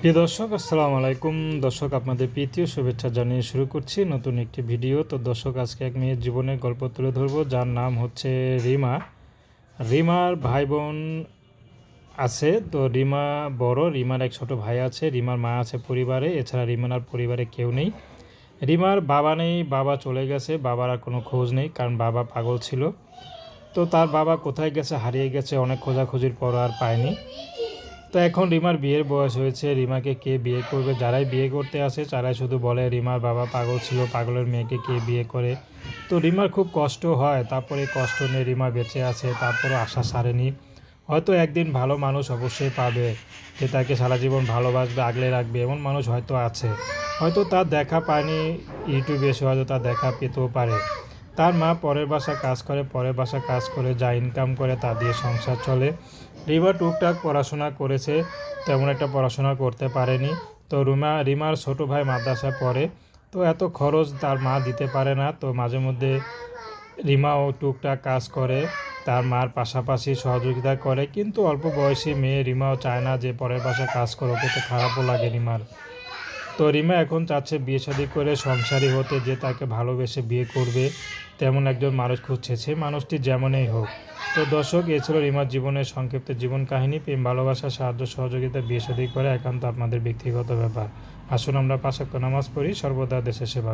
প্রিয় দর্শক, আসসালামু আলাইকুম। দর্শক, আপনাদের প্রীতীয় শুভেচ্ছা জানিয়ে শুরু করছি নতুন একটি ভিডিও। তো দর্শক, আজকে এক মেয়ের জীবনের গল্প তুলে ধরবো, যার নাম হচ্ছে রিমা। রিমার ভাই বোন আছে, তো রিমা বড়। রিমার এক ছোট ভাই আছে, রিমার মা আছে পরিবারে। এছাড়া রিমার আর পরিবারে কেউ নেই। রিমার বাবা নেই, বাবা চলে গেছে, বাবার আর কোনো খোঁজ নেই, কারণ বাবা পাগল ছিল। তো তার বাবা কোথায় গেছে, হারিয়ে গেছে, অনেক খোঁজাখুঁজির পর আর পায়নি। তো এখন রিমার বিয়ের বয়স হয়েছে। রিমাকে কে বিয়ে করবে? যারাই বিয়ে করতে আসে, তারাই শুধু বলে, রিমার বাবা পাগল ছিল, পাগলের মেয়েকে কে বিয়ে করে? তো রিমার খুব কষ্ট হয়। তারপরে কষ্ট নিয়ে রিমা বেঁচে আছে তারপরে আশা সারেনি। হয়তো একদিন ভালো মানুষ অবশ্যই পাবে, যে তাকে সারা জীবন ভালোবাসবে, আগলে রাখবে, এমন মানুষ হয়তো আছে। হয়তো তার দেখা পায়নি, ইউটিউবে এসে হয়তো তার দেখা পেতেও পারে। তার মা পরের বাসা কাজ করে, পরের বাসা কাজ করে, যা ইনকাম করে তা দিয়ে সংসার চলে। রিমা টুকটাক পড়াশোনা করেছে, তেমন একটা পড়াশোনা করতে পারেনি। তো রুমা, রিমার ছোটো ভাই মাদ্রাসায় পড়ে। তো এত খরচ তার মা দিতে পারে না। তো মাঝে মধ্যে রিমাও টুকটাক কাজ করে, তার মার পাশাপাশি সহযোগিতা করে। কিন্তু অল্প বয়সী মেয়ে রিমাও চায় না যে পরের বাসায় কাজ করো তো খারাপও লাগে রিমার। তো রিমা এখন চাচ্ছে বিয়ে শাদী করে সংসারী হতে যে তাকে ভালোবেসে বিয়ে করবে, তেমন একজন মানুষ খুঁজছে। সেই মানুষটি যেমনই হোক। তো দর্শক, এ ছিল রিমার জীবনের সংক্ষিপ্ত জীবন কাহিনী। প্রেম, ভালোবাসা, সাহায্য, সহযোগিতা, বিয়ে শাদী করে একান্ত আপনাদের ব্যক্তিগত ব্যাপার। আসুন আমরা পাশাক্ত নামাজ পড়ি, সর্বদা দেশে সেবা